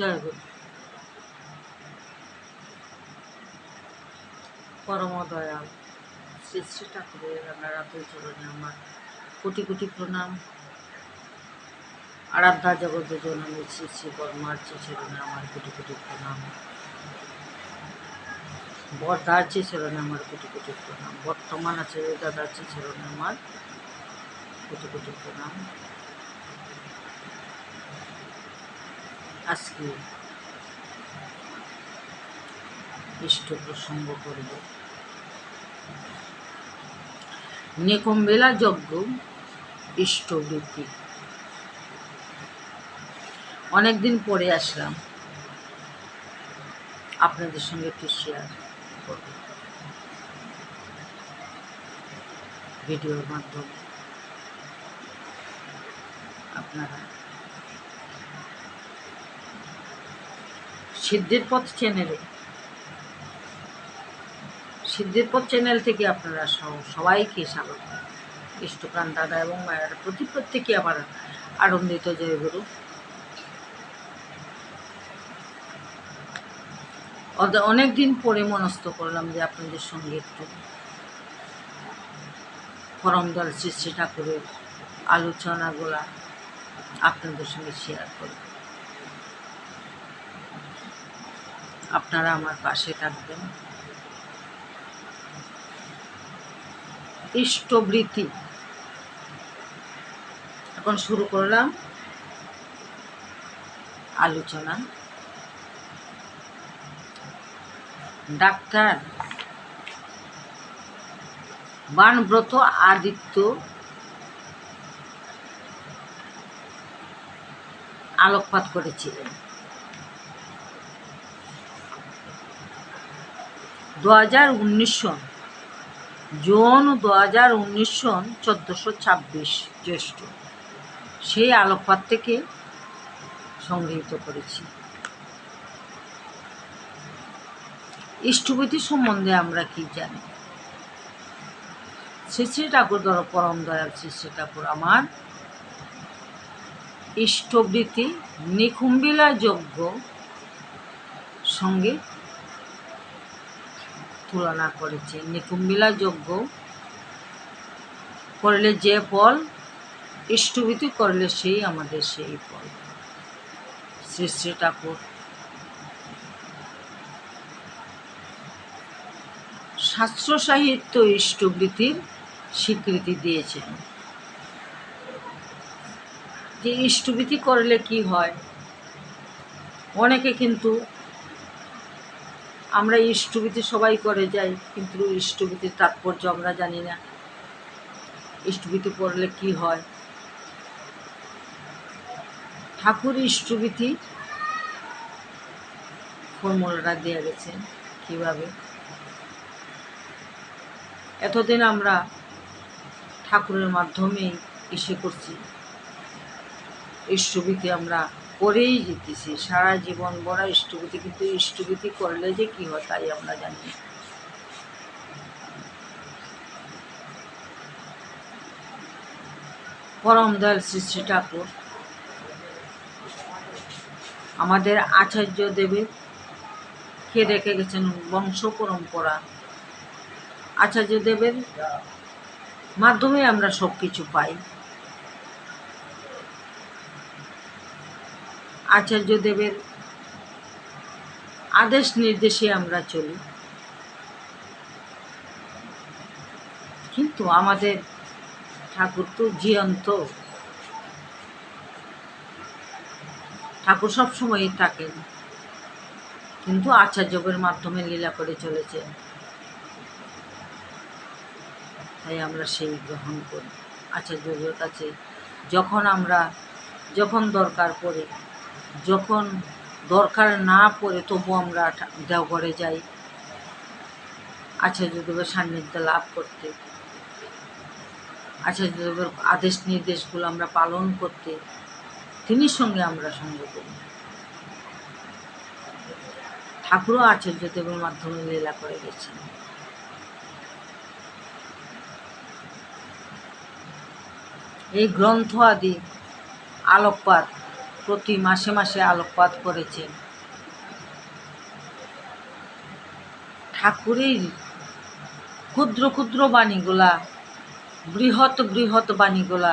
জয় গুরু পরম দয়াল শ্রী শ্রী ঠাকুরের রাঙারাতের চরণে আমার কোটি কোটি প্রণাম। আরাধ্যা জগত জননী শ্রী শ্রী পরমার্চি চরণে আমার কোটি কোটি প্রণাম। বরদার্চি চরণে আমার কোটি কোটি প্রণাম। বর্তমান আছে দাদার্চি চরণে আমার কোটি কোটি প্রণাম। আজকে ইষ্ট প্রসঙ্গ করব। নেকম্বেলা যজ্ঞ ইষ্টবৃত্তি অনেকদিন পরে আসলাম। আপনাদের সঙ্গে একটু শেয়ার করব। ভিডিওর মাধ্যমে। আপনারা সিদ্ধির পথ চ্যানেলে সিদ্ধির পথ চ্যানেল থেকে আপনারা সব- সবাইকে স্বাগত। ইষ্টপ্রাণ দাদা এবং মায়ের প্রতি প্রত্যেকে আবার আনন্দিত জয়গুরু অনেক দিন পরে মনস্থ করলাম যে আপনাদের সঙ্গে একটু পরমদল শ্রী শ্রী ঠাকুরের আলোচনাগুলা আপনাদের সঙ্গে শেয়ার করব। আপনারা আমার পাশে থাকবেন। ইষ্টবৃত্তি। এখন শুরু করলাম আলোচনা। ডাক্তার বানব্রত আদিত্য আলোকপাত করেছিলেন। দু হাজার উনিশ সন জুন দু হাজার উনিশ সন চোদ্দোশো ছাব্বিশ জ্যৈষ্ঠ। সেই আলোকপাত থেকে সংগৃহীত করেছি। ইষ্টপতি সম্বন্ধে আমরা কি জানি? শ্রী শ্রী ঠাকুর ধর পরম দয়াল শ্রী শ্রী ঠাকুর আমার ইষ্টবৃত্তি নিকুম্বিলা যজ্ঞ সঙ্গে তুলনা করেছে। নিকুম্বিলা যজ্ঞ করলে যে ফল, ইষ্টভীতি করলে সেই আমাদের সেই ফল। শ্রী শ্রী ঠাকুর। শাস্ত্র সাহিত্য ইষ্টবৃত্তির স্বীকৃতি দিয়েছেন। যে ইষ্টবৃত্তি করলে কি হয়? অনেকে কিন্তু আমরা ইষ্টভীতি সবাই করে যাই, কিন্তু ইষ্টভীতির তাৎপর্য আমরা জানি না। ইষ্টভীতি পড়লে কি হয়? ঠাকুর ইষ্টভীতি ফর্মুলাটা দেওয়া গেছে কীভাবে? এতদিন আমরা ঠাকুরের মাধ্যমেই এসে করছি। ইষ্টভীতি আমরা করেই যেতেছি সারা জীবন বড় ইষ্টভীতি, কিন্তু ইষ্টভীতি করলে যে কি হয় তাই আমরা জানি। পরম দয়াল শ্রী শ্রী ঠাকুর, আমাদের আচার্য দেবের কে রেখে গেছেন বংশ পরম্পরা। আচার্য দেবের মাধ্যমে আমরা সব কিছু পাই। আচার্য দেবের আদেশ নির্দেশে আমরা চলি। কিন্তু আমাদের ঠাকুর তো জীবন্ত। ঠাকুর সবসময়ই থাকেন। কিন্তু আচার্যবের মাধ্যমে লীলা করে চলেছেন। তাই আমরা সেই গ্রহণ করি। আচার্যদের কাছে যখন আমরা যখন দরকার পড়ে যখন দরকার না পড়ে তবু আমরা দেওঘরে যাই। আচার্যদেবের সান্নিধ্য লাভ করতে। আচার্যদেবের আদেশ নির্দেশগুলো আমরা পালন করতে তিনি সঙ্গে আমরা সঙ্গ করি। ঠাকুরও আচার্যদেবের মাধ্যমে লীলা করে গেছেন। এই গ্রন্থ আদি আলোকপাত প্রতি মাসে মাসে আলোকপাত করেছেন। ঠাকুরের ক্ষুদ্র ক্ষুদ্র বাণীগুলা, বৃহৎ বৃহৎ বাণীগুলা,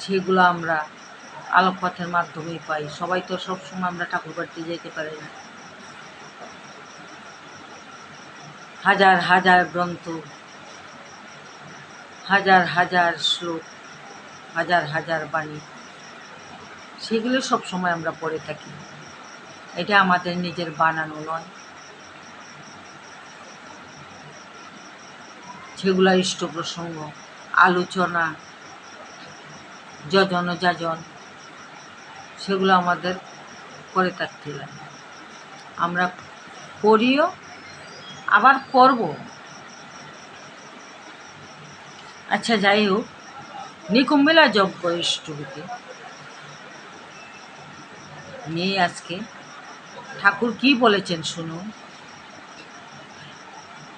সেগুলো আমরা আলোকপাতের মাধ্যমেই পাই। সবাই তো সবসময় আমরা ঠাকুর বাড়িতে যেতে পারি না। হাজার হাজার গ্রন্থ, হাজার হাজার শ্লোক হাজার হাজার বাণী। সেগুলো সব সময় আমরা পড়ে থাকি। এটা আমাদের নিজের বানানো নয়। সেগুলো ইষ্ট প্রসঙ্গ আলোচনা, যজন যাজন, সেগুলো আমাদের করে থাকতে লাগে। আমরা করিও আবার করব আচ্ছা যাই হোক। নিকুম্বেলা যজ্ঞ ইষ্টভূতি নিয়ে আজকে ঠাকুর কি বলেছেন শুনুন।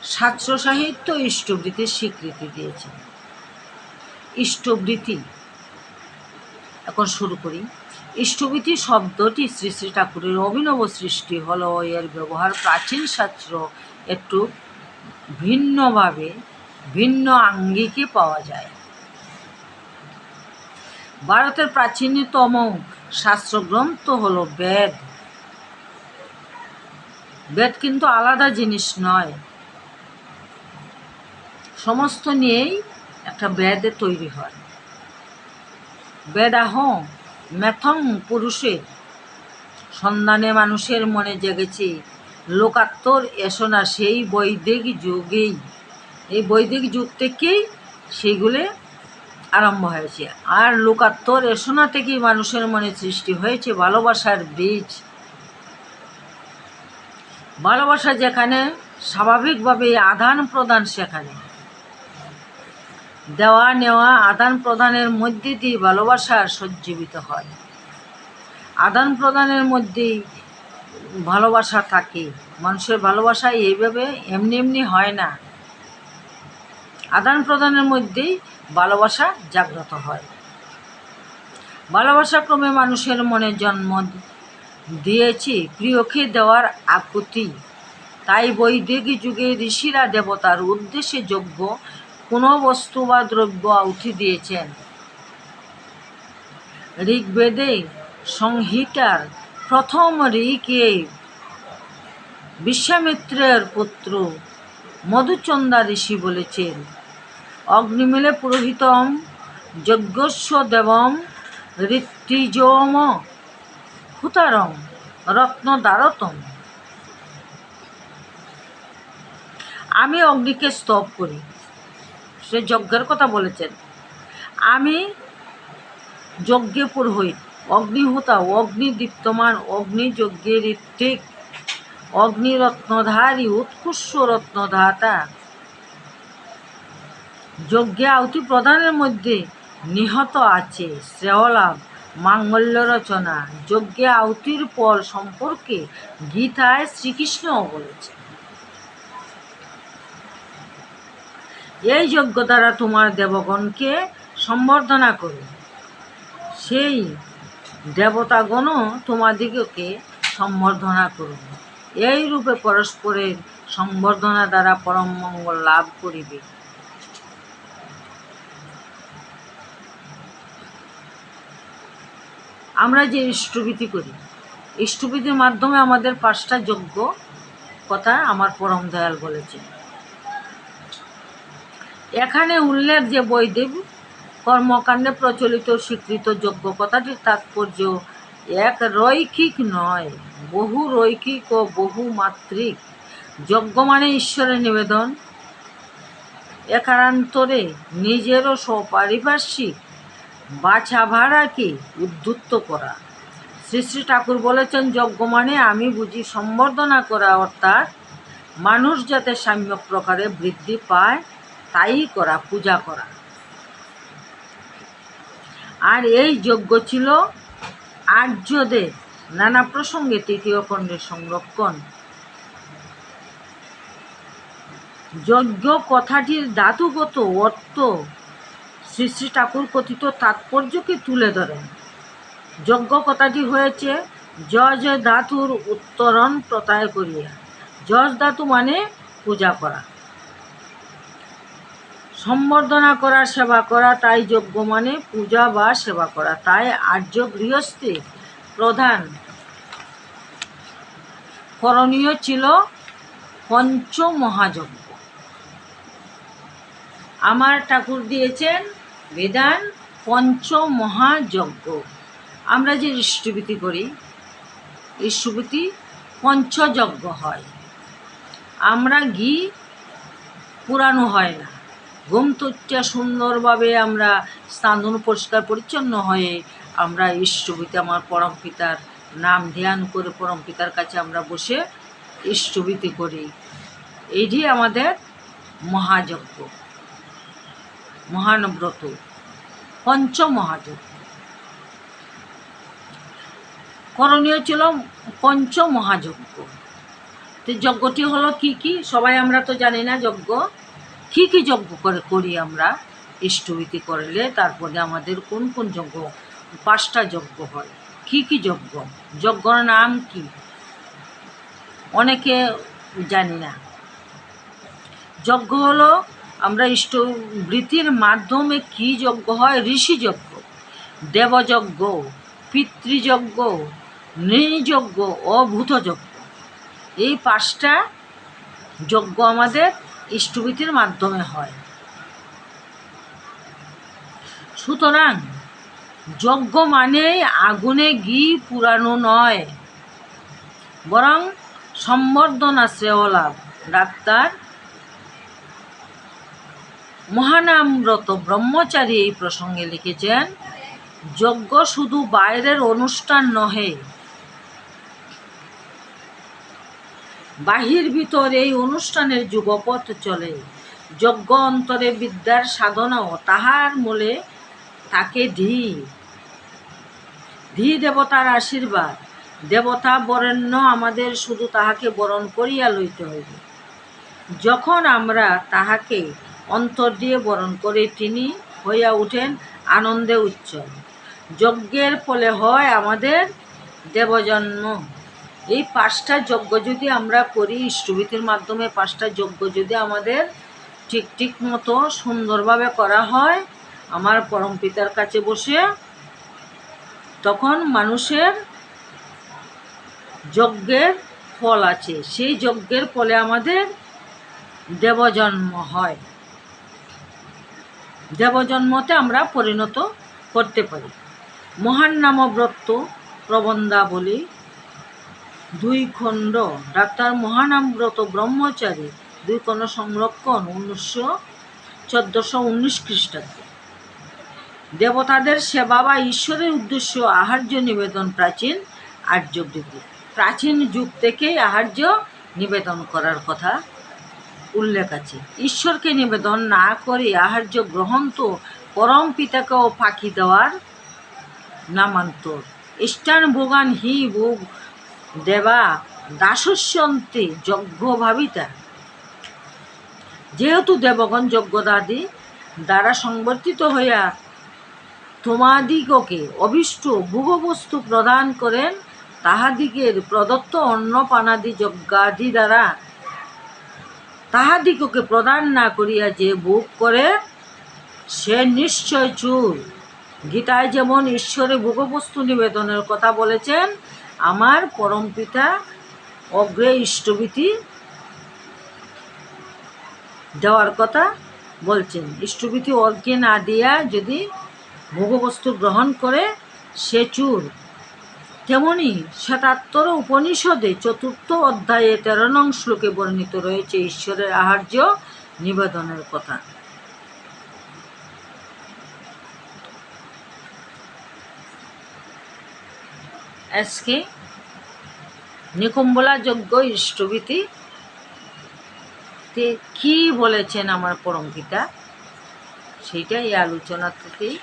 শাস্ত্র সাহিত্য ইষ্টবৃত্তির স্বীকৃতি দিয়েছেন। ইষ্টবৃত্তি এখন শুরু করি। ইষ্টবৃত্তি শব্দটি শ্রী শ্রী ঠাকুরের অভিনব সৃষ্টি হলো। এর ব্যবহার প্রাচীন শাস্ত্র একটু ভিন্নভাবে, ভিন্ন আঙ্গিকে পাওয়া যায়। ভারতের প্রাচীনতম শাস্ত্রগ্রন্থ হলো বেদ। বেদ কিন্তু আলাদা জিনিস নয়। সমস্ত নিয়েই একটা বেদে তৈরি হয়। বেদাহ মেথং পুরুষের সন্ধানে মানুষের মনে জেগেছে, লোকাত্তর এসনা সেই বৈদিক যুগেই। এই বৈদিক যুগ থেকেই সেইগুলো আরম্ভ হয়েছে। আর লোকাত্তর এসনা থেকেই মানুষের মনে সৃষ্টি হয়েছে ভালোবাসার বীজ। ভালোবাসা যেখানে স্বাভাবিকভাবে আদান প্রদান সেখানে। দেওয়া নেওয়া আদান প্রদানের মধ্যে দিয়ে ভালোবাসা সজ্জীবিত হয়। আদান প্রদানের মধ্যেই ভালোবাসা থাকে। মানুষের ভালোবাসা এইভাবে এমনি এমনি হয় না। আদান প্রদানের মধ্যেই ভালোবাসা জাগ্রত হয়। ভালোবাসা ক্রমে মানুষের মনে জন্ম দিয়েছে প্রিয়কে দেওয়ার আকুতি। তাই বৈদিক যুগে ঋষিরা দেবতার উদ্দেশ্যে যোগ্য কোনো বস্তু বা দ্রব্য আহুতি দিয়েছেন। ঋগ্বেদে সংহিতার প্রথম ঋকে বিশ্বামিত্রের পুত্র মধুচন্দা ঋষি বলেছেন অগ্নিমিলে পুরোহিতম যজ্ঞস্য দেবম ঋত্বিজম হুতারম রত্নদারতম। আমি অগ্নিকে স্তব করি। সে যজ্ঞের কথা বলেছেন। আমি যজ্ঞে পুরোহিত অগ্নিহুতা, অগ্নিদীপ্তমান, অগ্নিযজ্ঞের ঋত্বিক, অগ্নিরত্নধারী উৎকর্ষ রত্নধাতা যজ্ঞে আহুতি প্রদানের মধ্যে নিহত আছে শ্রেয়লাভ, মাঙ্গল্য রচনা। যজ্ঞে আহুতির পর সম্পর্কে গীতায় শ্রীকৃষ্ণও বলেছে এই যজ্ঞ দ্বারা তোমার দেবগণকে সম্বর্ধনা করো সেই দেবতাগণও তোমাদিগকে সম্বর্ধনা করুন। এই রূপে পরস্পরের সম্বর্ধনা দ্বারা পরম মঙ্গল লাভ করিবে। আমরা যে ইষ্টভীতি করি, ইষ্টভীতির মাধ্যমে আমাদের পাঁচটা যোগ্য কথা আমার পরম দয়াল বলেছে এখানে উল্লেখ যে বৈদেব কর্মকাণ্ডে প্রচলিত স্বীকৃত যোগ্য কথাটির তাৎপর্য এক রৈখিক নয়, বহু রৈখিক ও বহু মাত্রিক। যজ্ঞ মানে ঈশ্বরের নিবেদন। একারান্তরে নিজেরও সপারিপার্শ্বিক বাছা ভাড়াকে উদ্যুত্ত করা। শ্রী শ্রী ঠাকুর বলেছেন, যজ্ঞ মানে আমি বুঝি সম্বর্ধনা করা, অর্থাৎ মানুষ যাতে সাম্যক প্রকারে বৃদ্ধি পায়, তাই করা, পূজা করা। আর এই যজ্ঞ ছিল আর্যদের নানা প্রসঙ্গে তৃতীয় খণ্ডের সংরক্ষণ। যজ্ঞ কথাটির ধাতুগত অর্থ শ্রী শ্রী ঠাকুর কথিত তাৎপর্যকে তুলে ধরেন। যজ্ঞ কথাটি হয়েছে, জয় ধাতুর উত্তরণ প্রতায় করিয়া। যশ ধাতু মানে পূজা করা। সম্বর্ধনা করা, সেবা করা, তাই যজ্ঞ মানে পূজা বা সেবা করা। তাই আর্য গৃহস্থের প্রধান করণীয় ছিল পঞ্চমহাযজ্ঞ। আমার ঠাকুর দিয়েছেন বেদান পঞ্চমহাযজ্ঞ। আমরা যে ইষ্টভীতি করি ইষ্টভীতি পঞ্চযজ্ঞ হয়। আমরা ঘি পুরানো হয় না। ঘুম তুচ্চা সুন্দরভাবে আমরা স্নান পরিষ্কার পরিচ্ছন্ন হয়ে আমরা ইষ্টভীতি আমার পরম পিতার নাম ধ্যান করে পরম পিতার কাছে আমরা বসে ইষ্টভীতি করি। এটি আমাদের মহাযজ্ঞ। মহানব্রত, পঞ্চমহাযজ্ঞ। করণীয় ছিল পঞ্চমহাযজ্ঞ। তো যজ্ঞটি হলো কি কি? সবাই আমরা তো জানি না যজ্ঞ। কি কি যজ্ঞ করে করি আমরা? ইষ্টভীতি করলে তারপরে আমাদের কোন কোন যজ্ঞ? পাঁচটা যজ্ঞ হয়। কি কি যজ্ঞ? যজ্ঞর নাম কি? অনেকে জানি না। যজ্ঞ হলো আমরা ইষ্টবৃত্তির মাধ্যমে কি যজ্ঞ হয়? ঋষি যজ্ঞ, দেবযজ্ঞ, পিতৃযজ্ঞ, নৃযজ্ঞ ও ভূতযজ্ঞ এই পাঁচটা যজ্ঞ আমাদের ইষ্টভীতির মাধ্যমে হয়। সুতরাং যজ্ঞ মানেই আগুনে ঘি পুরানো নয়, বরং সম্বর্ধনা শ্রেয় লাভ ডাক্তার মহানামব্রত ব্রহ্মচারী এই প্রসঙ্গে লিখেছেন, যজ্ঞ শুধু বাইরের অনুষ্ঠান নহে, বাহির ভিতর এই অনুষ্ঠানের যুগপথ চলে। যজ্ঞ অন্তরে বিদ্যার সাধনাও তাহার মূলে তাকে ধি ধি দেবতার আশীর্বাদ। দেবতা বরেণ্য আমাদের শুধু তাহাকে বরণ করিয়া লইতে হইবে। যখন আমরা তাহাকে অন্তর দিয়ে বরণ করে তিনি হইয়া উঠেন আনন্দে উচ্চল যজ্ঞের ফলে হয় আমাদের দেবজন্ম। এই পাঁচটা যজ্ঞ যদি আমরা করি, ইষ্টভীতির মাধ্যমে পাঁচটা যজ্ঞ যদি আমাদের ঠিক ঠিক মতো সুন্দরভাবে করা হয়, আমার পরম পিতার কাছে বসে তখন মানুষের যজ্ঞের ফল আছে। সেই যজ্ঞের ফলে আমাদের দেবজন্ম হয়। দেবজন্মতে আমরা পরিণত করতে পারি। মহান নামব্রত প্রবন্ধাবলী দুই খণ্ড। ডাক্তার মহানামব্রত ব্রহ্মচারী দুই খণ্ড সংরক্ষণ উনিশশো চোদ্দোশো উনিশ খ্রিস্টাব্দে। দেবতাদের সেবা বা ঈশ্বরের উদ্দেশ্য আহার্য নিবেদন প্রাচীন আর্যবৃত্তি প্রাচীন যুগ থেকেই আহার্য নিবেদন করার কথা উল্লেখ আছে। ঈশ্বরকে নিবেদন না করে আহার্য গ্রহণ তো পরম পিতাকেও ফাঁকি দেওয়ার নামান্তর। ইষ্টান ভোগান হি ভোগ দেবা দাসস্যন্তে যজ্ঞ ভাবিতা। যেহেতু দেবগণ যজ্ঞদাদি, দ্বারা সংবর্তিত হইয়া তোমাদিগকে অভিষ্ট ভোগবস্তু প্রদান করেন, তাহাদিগের প্রদত্ত অন্নপানাদি যজ্ঞাদি দ্বারা তাহাদিগকে প্রদান না করিয়া যে ভোগ করে, সে নিশ্চয় চুর গীতায় যেমন ঈশ্বরে ভোগবস্তু নিবেদনের কথা বলেছেন, আমার পরম পিতা অগ্রে ইষ্টভীতি দেওয়ার কথা বলছেন। ইষ্টভীতি অর্ঘ্যে না দিয়া যদি ভোগবস্তু গ্রহণ করে, সে চুর তেমনি শ্বেতাত্তর উপনিষদে চতুর্থ অধ্যায়ে তেরো নং শ্লোকে বর্ণিত রয়েছে ঈশ্বরের আহার্য নিবেদনের কথা। আজকে নিকুম্বলা যজ্ঞ ইষ্টভীতি। তে কী বলেছেন আমার পরম পিতা সেইটা এই আলোচনা থেকেই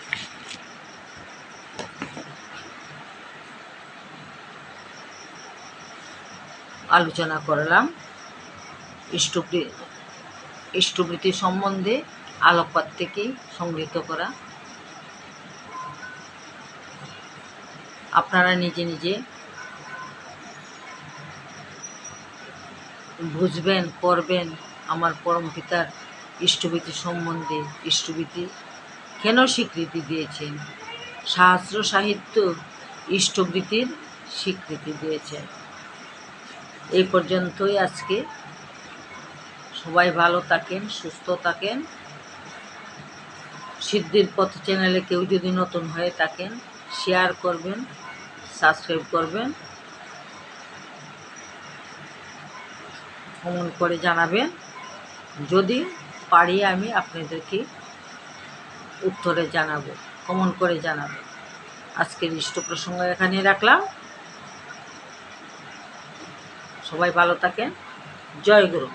আলোচনা করলাম। ইষ্টবৃ ইষ্টবৃত্তি সম্বন্ধে আলোকপাত থেকেই সংগৃহীত করা। আপনারা নিজে নিজে বুঝবেন করবেন আমার পরম পিতার ইষ্টভীতি সম্বন্ধে। ইষ্টভীতি কেন স্বীকৃতি দিয়েছেন? শাস্ত্র সাহিত্য ইষ্টভীতির স্বীকৃতি দিয়েছেন এই পর্যন্তই আজকে। সবাই ভালো থাকেন, সুস্থ থাকেন। সিদ্ধির পথ চ্যানেলে কেউ যদি নতুন হয়ে থাকেন শেয়ার করবেন সাবস্ক্রাইব করবেন। কমন করে জানাবেন। যদি পারি আমি আপনাদেরকে উত্তরে জানাব কমন করে জানাব আজকের ইষ্ট প্রসঙ্গ এখানে রাখলাম। সবাই ভালো থাকেন। জয় গুরু।